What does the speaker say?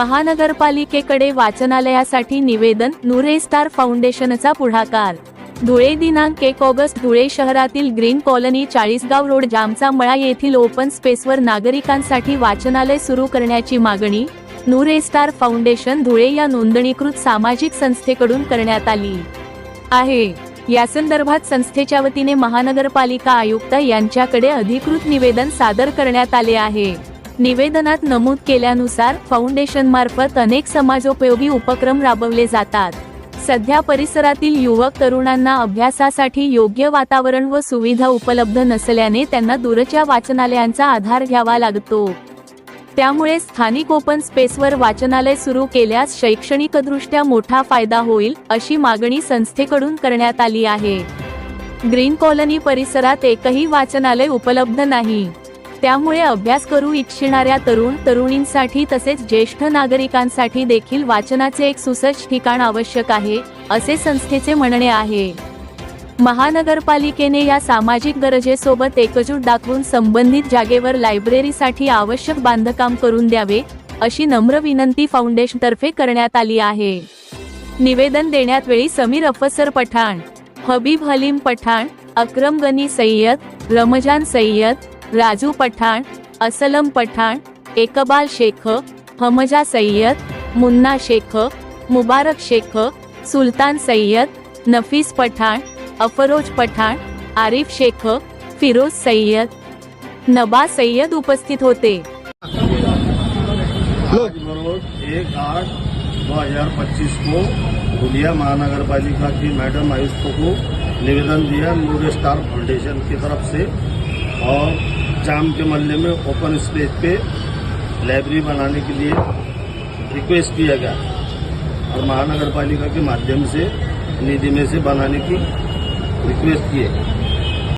महानगरपालिकेकडे वाचनालयासाठी निवेदन नुरे स्टार फाउंडेशनचा पुढाकार. धुळे दिनांक एक ऑगस्ट धुळे शहरातील ग्रीन कॉलनी चाळीसगाव रोड जामचा मळा येथील ओपन स्पेसवर नागरिकांसाठी वाचनालय सुरू करण्याची मागणी नुरे स्टार फाउंडेशन धुळे या नोंदणीकृत सामाजिक संस्थेकडून करण्यात आली. आहे. या संदर्भात संस्थेच्या वतीने महानगरपालिका आयुक्त यांच्याकडे अधिकृत निवेदन सादर करण्यात आले आहे. निवेदनात नमूद केल्यानुसार फाउंडेशन मार्फत अनेक समाजोपयोगी उपक्रम राबवले जातात. सध्या परिसरातील युवक तरुणांना अभ्यासासाठी योग्य वातावरण व सुविधा उपलब्ध नसल्याने त्यांना दूरच्या वाचनालयांचा आधार घ्यावा लागतो. त्यामुळे स्थानिक ओपन स्पेसवर वाचनालय सुरू केल्यास शैक्षणिकदृष्ट्या मोठा फायदा होईल अशी मागणी संस्थेकडून करण्यात आली आहे. ग्रीन कॉलनी परिसरात एकही वाचनालय उपलब्ध नाही. त्यामुळे अभ्यास करू इच्छिणाऱ्या तरुण तरुणींसाठी तसेच ज्येष्ठ नागरिकांसाठी देखील वाचनाचे एक सुसज्ज ठिकाण आवश्यक आहे असे संस्थेचे म्हणणे आहे. महानगरपालिकेने या सामाजिक गरजेसोबत एकजूट दाखवून संबंधित जागेवर लायब्ररीसाठी आवश्यक बांधकाम करून द्यावे अशी नम्र विनंती फाउंडेशनतर्फे करण्यात आली आहे. निवेदन देण्यात वेळी समीर अफसर पठाण हबीब हलीम पठाण अक्रम गनी सय्यद रमजान सय्यद राजू पठाण असलम पठाण एकबाल शेख हमजा सय्यद मुन्ना शेख मुबारक शेख सुल्तान सय्यद नफीस पठाण अफरोज पठाण आरिफ शेख फिरोज सय्यद नबा सय्यद उपस्थित होते। एक आठ दो हज़ार पच्चीस को धुलिया महानगर पालिका की मैडम आयुक्त को निवेदन दिया नूर स्टार फाउंडेशन की तरफ़ से। और जाम के मल्ले में ओपन स्पेस पे लाइब्रेरी बनाने के लिए रिक्वेस्ट किया गया। और महानगर पालिका के माध्यम से, निधि में से बनाने की रिक्वेस्ट किए।